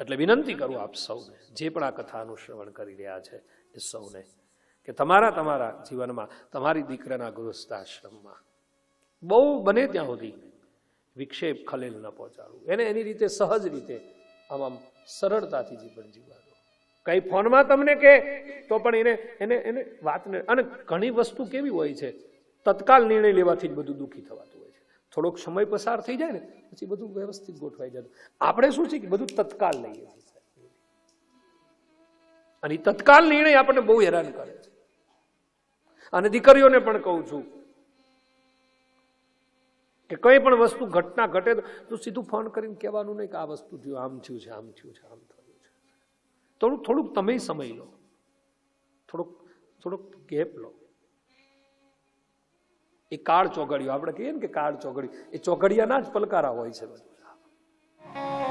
એટલે વિનંતી કરું આપ સૌને, જે પણ આ કથાનું શ્રવણ કરી રહ્યા છે, એ સૌને કે તમારા તમારા જીવનમાં, તમારી દીકરાના ગૃહસ્થાશ્રમમાં, બહુ બને ત્યાં સુધી વિક્ષેપ ખલેલ ન પહોંચાડવું. એને એની રીતે સહજ રીતે આમ આમ સરળતાથી જીવન જીવવા દો. કઈ ફોનમાં તમને કે, તો પણ એને એને એને વાતને, અને ઘણી વસ્તુ કેવી હોય છે, તત્કાલ નિર્ણય લેવાથી જ બધું દુઃખી થવાતું હોય થોડોક સમય પસાર થઈ જાય ને, પછી બધું વ્યવસ્થિત ગોઠવાઈ જતું. આપણે શું છે કે બધું તત્કાલ લઈએ અને તત્કાલ નિર્ણય આપણને બહુ હેરાન કરે છે. અને દીકરીઓને પણ કહું છું કે કઈ પણ વસ્તુ ઘટના ઘટે તો સીધું ફોન કરીને કહેવાનું નહીં કે આ વસ્તુ થયું, આમ થયું છે, આમ થયું છે, આમ થયું છે. થોડુંક થોડુંક તમે સમય લો. થોડુંક થોડુંક ગેપ લો. એ કાળ ચોઘડિયું આપણે કહીએ ને કે કાળ ચોઘડિયું એ ચોઘડિયાના જ પલકારા હોય છે બધા.